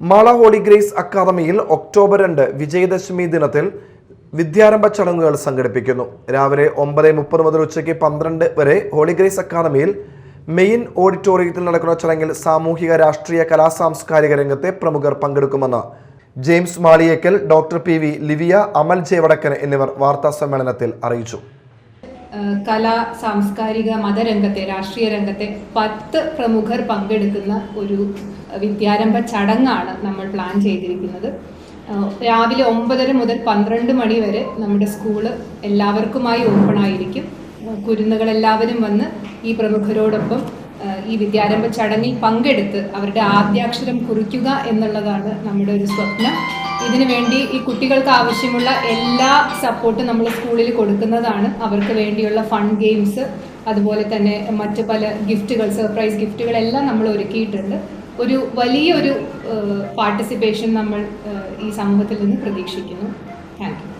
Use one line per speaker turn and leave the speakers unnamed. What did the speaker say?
Mala holy grace അക്കാദമിയിൽ October രണ്ട് വിജയദശമി ദിനത്തിൽ വിദ്യാരംഭ ചടങ്ങുകൾ സംഘടിപ്പിക്കുന്നു. രാവിലെ ഒമ്പത് മുപ്പത് മുതൽ ഉച്ചയ്ക്ക് പന്ത്രണ്ട് വരെ ഹോളി ഗ്രേസ് അക്കാദമിയിൽ മെയിൻ ഓഡിറ്റോറിയത്തിൽ നടക്കുന്ന ചടങ്ങിൽ സാമൂഹിക രാഷ്ട്രീയ കലാ സാംസ്കാരിക രംഗത്തെ പ്രമുഖർ പങ്കെടുക്കുമെന്ന് James Maliyekkal doctor P V Livia Amal Jayavadakkan എന്നിവർ വാർത്താ സമ്മേളനത്തിൽ അറിയിച്ചു.
കലാ സാംസ്കാരിക മതരംഗത്തെ രാഷ്ട്രീയ രംഗത്തെ പത്ത് പ്രമുഖർ പങ്കെടുക്കുന്ന ഒരു വിദ്യാരംഭ ചടങ്ങാണ് നമ്മൾ പ്ലാൻ ചെയ്തിരിക്കുന്നത്. രാവിലെ ഒമ്പതര മുതൽ പന്ത്രണ്ട് മണി വരെ നമ്മുടെ സ്കൂൾ എല്ലാവർക്കുമായി ഓപ്പൺ ആയിരിക്കും. കുരുന്നുകളെല്ലാവരും വന്ന് ഈ പ്രമുഖരോടൊപ്പം ഈ വിദ്യാരംഭ ചടങ്ങിൽ പങ്കെടുത്ത് അവരുടെ ആദ്യാക്ഷരം കുറിക്കുക എന്നുള്ളതാണ് നമ്മുടെ ഒരു സ്വപ്നം. ഇതിനുവേണ്ടി ഈ കുട്ടികൾക്ക് ആവശ്യമുള്ള എല്ലാ സപ്പോർട്ടും നമ്മൾ സ്കൂളിൽ കൊടുക്കുന്നതാണ്. അവർക്ക് വേണ്ടിയുള്ള ഫൺ ഗെയിംസ് അതുപോലെ തന്നെ മറ്റ് പല ഗിഫ്റ്റുകൾ സർപ്രൈസ് ഗിഫ്റ്റുകളെല്ലാം നമ്മൾ ഒരുക്കിയിട്ടുണ്ട്. ഒരു വലിയൊരു പാർട്ടിസിപ്പേഷൻ നമ്മൾ ഈ സമൂഹത്തിൽ നിന്ന് പ്രതീക്ഷിക്കുന്നു. Thank you